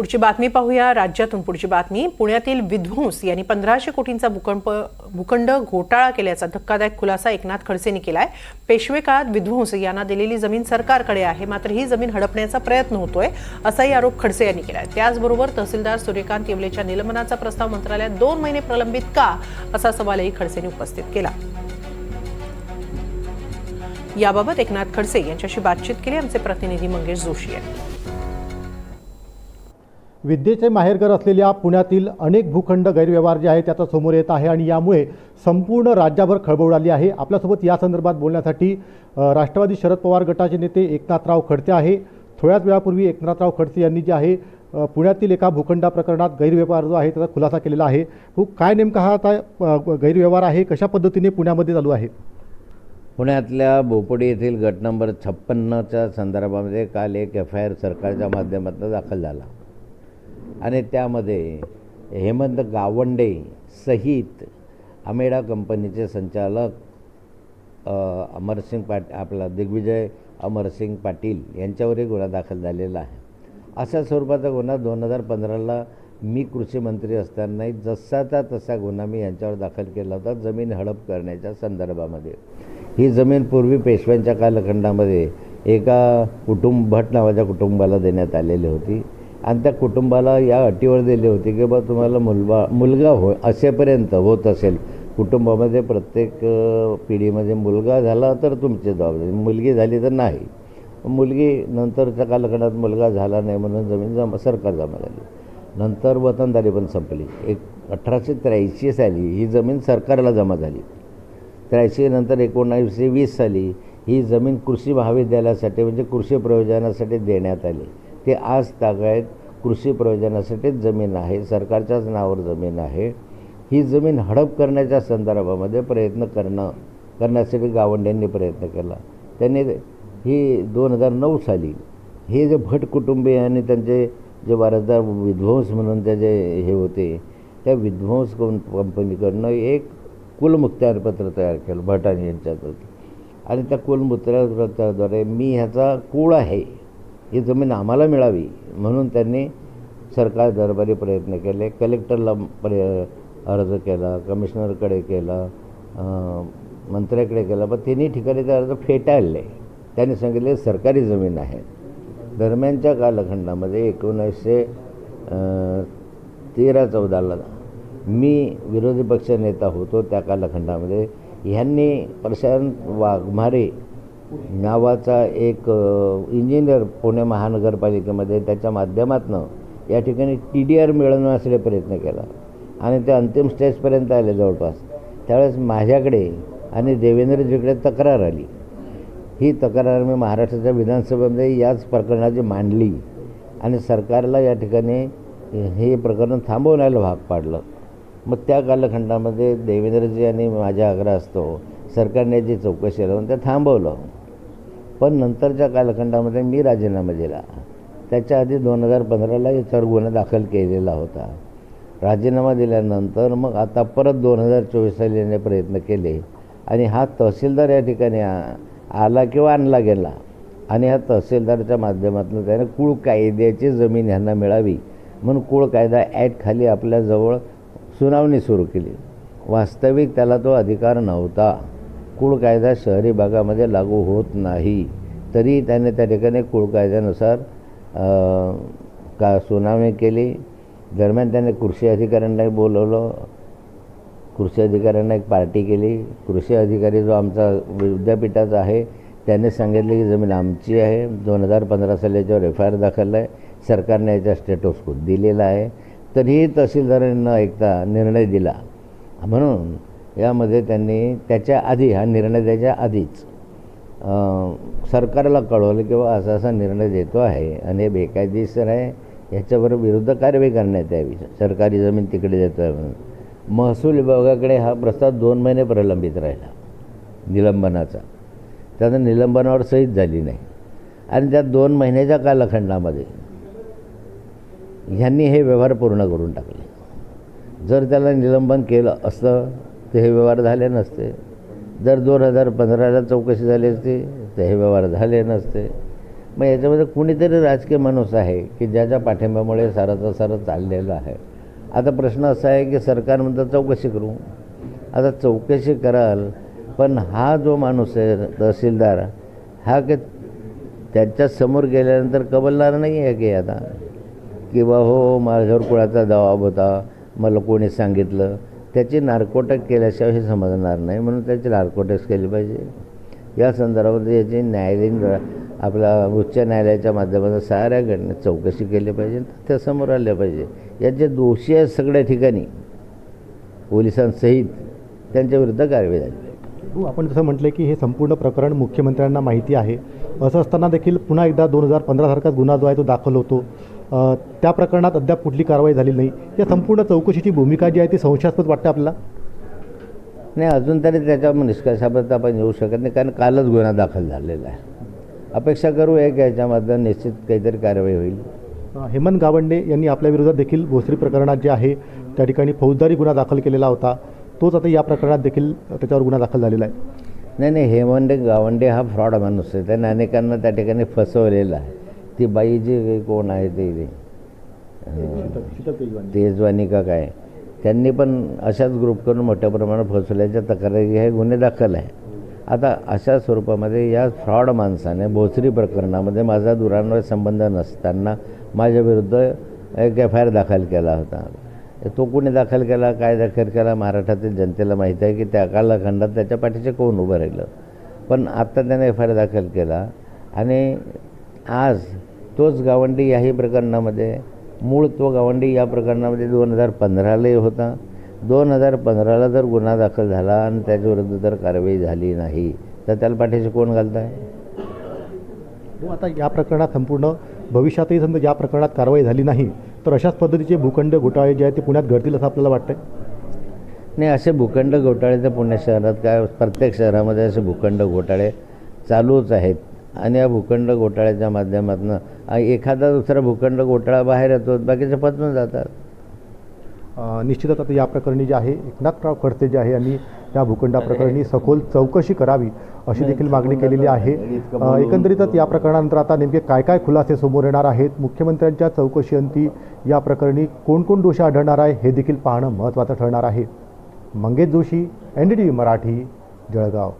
पुढची बातमी पाहूया. राज्यातून पुढची बातमी. पुण्यातील विध्वंस यांनी पंधराशे कोटींचा भूकंप भूखंड घोटाळा केल्याचा धक्कादायक खुलासा एकनाथ खडसेंनी केलाय. पेशवे काळात विध्वंस यांना दिलेली जमीन सरकारकडे आहे. मात्र ही जमीन हडपण्याचा प्रयत्न होतोय असाही आरोप खडसे यांनी केलाय. त्याचबरोबर तहसीलदार सूर्यकांत येवलेच्या निलंबनाचा प्रस्ताव मंत्रालयात दोन महिने प्रलंबित का असा सवालही खडसेंनी उपस्थित केला. याबाबत एकनाथ खडसे यांच्याशी बातचीत केली. आमचे प्रतिनिधी मंगेश जोशी यांनी. विद्येचे माहेरघर असलेल्या पुण्यातील अनेक भूखंड गैरव्यवहार जे आहे त्याचा समोर येत आहे आणि यामुळे संपूर्ण राज्यभर खळबळ उडाली आहे. आपल्यासोबत या संदर्भात बोलण्यासाठी राष्ट्रवादी शरद पवार गटाचे नेते एकनाथराव खडसे आहे. थोड्याच वेळापूर्वी एकनाथराव खडसे यांनी जे आहे पुण्यातील एका भूखंडा प्रकरणात गैरव्यवहार जो आहे त्याचा खुलासा केलेला आहे. तो काय नेमका हा आता गैरव्यवहार आहे? कशा पद्धतीने पुण्यामध्ये चालू आहे? पुण्यातल्या भोपडी येथील गट नंबर छप्पन्नच्या संदर्भामध्ये काल एक एफ आय आर सरकारच्या माध्यमातून दाखल झाला. आणि त्यामध्ये हेमंत गावंडे सहित अमेडा कंपनीचे संचालक अमरसिंग पाट आपला दिग्विजय अमरसिंग पाटील यांच्यावरही गुन्हा दाखल झालेला आहे. अशा स्वरूपाचा गुन्हा दोन हजार पंधराला मी कृषी मंत्री असतानाही जसाचा तसा गुन्हा मी यांच्यावर दाखल केला होता जमीन हडप करण्याच्या संदर्भामध्ये. ही जमीन पूर्वी पेशव्यांच्या कालखंडामध्ये एका कुटुंब भट नावाच्या कुटुंबाला देण्यात आलेली होती. आणि त्या कुटुंबाला या अटीवर दिली होती की बा तुम्हाला मुलबा मुलगा हो असेपर्यंत होत असेल. कुटुंबामध्ये प्रत्येक पिढीमध्ये मुलगा झाला तर तुमची जबाबदारी. मुलगी झाली तर नाही. मुलगी नंतरच्या कालखंडात मुलगा झाला नाही म्हणून जमीन जमा सरकार जमा झाली. नंतर वतनदारी पण संपली. एक अठराशे त्र्याऐंशी साली ही जमीन सरकारला जमा झाली. त्र्याऐंशी नंतर एकोणावीसशे वीस साली ही जमीन कृषी महाविद्यालयासाठी म्हणजे कृषी प्रयोजनासाठी देण्यात आली. ते आज तागायत कृषी प्रयोजनासाठीच जमीन आहे सरकारच्याच नावावर जमीन आहे. ही जमीन हडप करण्याच्या संदर्भामध्ये प्रयत्न करणं करण्यासाठी गावंड्यांनी प्रयत्न केला. त्यांनी ही दोन हजार नऊ साली हे जे भट कुटुंबीय आणि त्यांचे जे वारसदार विध्वंस म्हणून त्याचे हे होते त्या विध्वंस कंपनीकडनं एक कुलमुक्तारपत्र तयार केलं भटानी यांच्यात आणि त्या कुलमुक्तारपत्राद्वारे मी ह्याचा कुळ आहे. ही जमीन आम्हाला मिळावी म्हणून त्यांनी सरकार दरबारी प्रयत्न केले. कलेक्टरला पर्य अर्ज केला कमिशनरकडे केला मंत्र्याकडे केला. पण तिन्ही ठिकाणी ते अर्ज फेटाळले. त्यांनी सांगितले सरकारी जमीन आहे. दरम्यानच्या कालखंडामध्ये एकोणीसशे तेरा चौदाला मी विरोधी पक्ष नेता होतो. त्या कालखंडामध्ये ह्यांनी प्रशांत वाघमारे नावाचा एक इंजिनियर पुणे महानगरपालिकेमध्ये त्याच्या माध्यमातून या ठिकाणी टी डी आर मिळवण्यासाठी प्रयत्न केला. आणि ते अंतिम स्टेजपर्यंत आले जवळपास. त्यावेळेस माझ्याकडे आणि देवेंद्रजीकडे तक्रार आली. ही तक्रार मी महाराष्ट्राच्या विधानसभेमध्ये याच प्रकरणाची मांडली आणि सरकारला या ठिकाणी हे प्रकरण थांबवण्याला भाग पाडलं. मग त्या कालखंडामध्ये देवेंद्रजी आणि माझ्या आग्रह असतो सरकारने जी चौकशी लावून ते थांबवलं. पण नंतरच्या कालखंडामध्ये मी राजीनामा दिला. त्याच्या आधी दोन हजार पंधराला याच्यावर गुन्हा दाखल केलेला होता. राजीनामा दिल्यानंतर मग आता परत दोन हजार चोवीस साली प्रयत्न केले. आणि हा तहसीलदार या ठिकाणी आ- आला किंवा आणला गेला. आणि ह्या तहसीलदारच्या माध्यमातून त्याने कुळ कायद्याची जमीन ह्यांना मिळावी म्हणून कुळ कायदा ॲक्टखाली आपल्याजवळ सुनावणी सुरू केली. वास्तविक त्याला तो अधिकार नव्हता. कुळ कायदा शहरी भागामध्ये लागू होत नाही. तरी त्याने त्या ठिकाणी कुळ कायद्यानुसार का सुनावणी केली. दरम्यान त्याने कृषी अधिकाऱ्यांनाही बोलवलं. कृषी अधिकाऱ्यांना एक पार्टी केली. कृषी अधिकारी जो आमचा विद्यापीठाचा आहे त्याने सांगितले की जमीन आमची आहे. दोन हजार पंधरा साली याच्यावर एफ आय आर दाखल आहे सरकारने याचा स्टेटस दिलेला आहे. तरीही तहसीलदारांनी न ऐकता निर्णय दिला. म्हणून यामध्ये त्यांनी त्याच्या आधी हा निर्णय द्यायच्या आधीच सरकारला कळवलं किंवा असा असा निर्णय देतो आहे आणि हे बेकायदेशीर आहे ह्याच्यावर विरुद्ध कारवाई करण्यात यावी. सरकारी जमीन तिकडे देतो आहे म्हणून. महसूल विभागाकडे हा प्रस्ताव दोन महिने प्रलंबित राहिला निलंबनाचा. त्याचा निलंबनावर सहीच झाली नाही. आणि त्या दोन महिन्याच्या कालखंडामध्ये ह्यांनी हे व्यवहार पूर्ण करून टाकले. जर त्याला निलंबन केलं असतं तर हे व्यवहार झाले नसते. जर दोन हजार पंधराला चौकशी झाली असती तर हे व्यवहार झाले नसते. मग याच्यामध्ये कुणीतरी राजकीय माणूस आहे की ज्याच्या पाठिंब्यामुळे साराचा सारं चाललेलं आहे. आता प्रश्न असा आहे की सरकार म्हणतं चौकशी करू. आता चौकशी कराल पण हा जो माणूस आहे तहसीलदार हा की त्याच्यासमोर गेल्यानंतर कबलणार नाही आहे की आता? किंवा हो माझ्यावर कुळाचा दबाव होता. मला कोणी सांगितलं त्याची नार्कोटेक केल्याशिवाय हे समजणार नाही म्हणून त्याची नार्कोटेक्स केली पाहिजे. या संदर्भामध्ये याची न्यायालयीन आपल्या उच्च न्यायालयाच्या माध्यमातून साऱ्या घटनेत चौकशी केली पाहिजे त्या समोर आल्या पाहिजे. याचे दोषी आहेत सगळ्या ठिकाणी पोलिसांसहित त्यांच्याविरुद्ध कारवाई झाली. हो, आपण जसं म्हटलं की हे संपूर्ण प्रकरण मुख्यमंत्र्यांना माहिती आहे. असं असताना देखील पुन्हा एकदा दोन हजार पंधरासारखा गुन्हा जो आहे तो दाखल होतो. त्या प्रकरणात अद्याप कुठली कारवाई झाली नाही. या संपूर्ण चौकशीची भूमिका जी आहे ती संशयास्पद वाटते आपल्याला? नाही अजून तरी त्याच्या निष्कर्षापर्यंत आपण येऊ शकत नाही कारण कालच गुन्हा दाखल झालेला आहे. अपेक्षा करू आहे की याच्यामधून निश्चित काहीतरी कारवाई होईल. हेमंत गावंडे यांनी आपल्या विरोधात देखील भोसरी प्रकरणात जे आहे त्या ठिकाणी फौजदारी गुन्हा दाखल केलेला होता. तोच आता या प्रकरणात देखील त्याच्यावर गुन्हा दाखल झालेला आहे. नाही नाही हेमंडे गावंडे हा फ्रॉड माणूस आहे. त्याने अनेकांना त्या ठिकाणी फसवलेला आहे. ती बाई जी कोण आहे ते तेजवानी का काय? त्यांनी पण अशाच ग्रुप करून मोठ्या प्रमाणात फसवल्याच्या तक्रारी हे गुन्हे दाखल आहे. आता अशा स्वरूपामध्ये या फ्रॉड माणसाने भोसरी प्रकरणामध्ये माझा दुरान्वय संबंध नसताना माझ्याविरुद्ध एक एफ आय आर दाखल केला होता. तो कोणी दाखल केला काय दाखल केला महाराष्ट्रातील जनतेला माहीत आहे की त्या कालखंडात त्याच्या पाठीचे कोण उभं राहिलं. पण आत्ता त्याने एफ आय आर दाखल केला आणि आज तोच गावंडी याही प्रकरणामध्ये मूळ तो गावंडी या प्रकरणामध्ये दोन हजार पंधरालाही होता. दोन हजार पंधराला जर गुन्हा दाखल झाला आणि त्याच्याविरुद्ध जर कारवाई झाली नाही तर त्याला पाठीचे कोण घालत आहे हो आता या प्रकरणात संपूर्ण भविष्यातही समजा या प्रकरणात कारवाई झाली नाही तर अशाच पद्धतीचे भूखंड घोटाळे जे आहेत ते पुण्यात घडतील असं आपल्याला वाटतंय? नाही असे भूखंड घोटाळे तर पुणे शहरात काय प्रत्येक शहरामध्ये असे भूखंड घोटाळे चालूच आहेत. आणि या भूखंड घोटाळ्याच्या माध्यमातून एखादा दुसरा भूखंड घोटाळा बाहेर येतो बाकीचे पचून जातात. निश्चितच आता या प्रकरणी जे आहे एकनाथराव खडसे जे आहे यांनी या भूखंडाप्रकरणी सखोल चौकशी करावी अशी देखील मागणी केलेली आहे. एकंदरीतच या प्रकरणानंतर आता नेमके काय काय खुलासे समोर येणार आहेत मुख्यमंत्र्यांच्या चौकशीअंती या प्रकरणी कोण कोण दोषी आढळणार आहे हे देखील पाहणं महत्त्वाचं ठरणार आहे. Mangesh Joshi N D T V Marathi Jalgaon.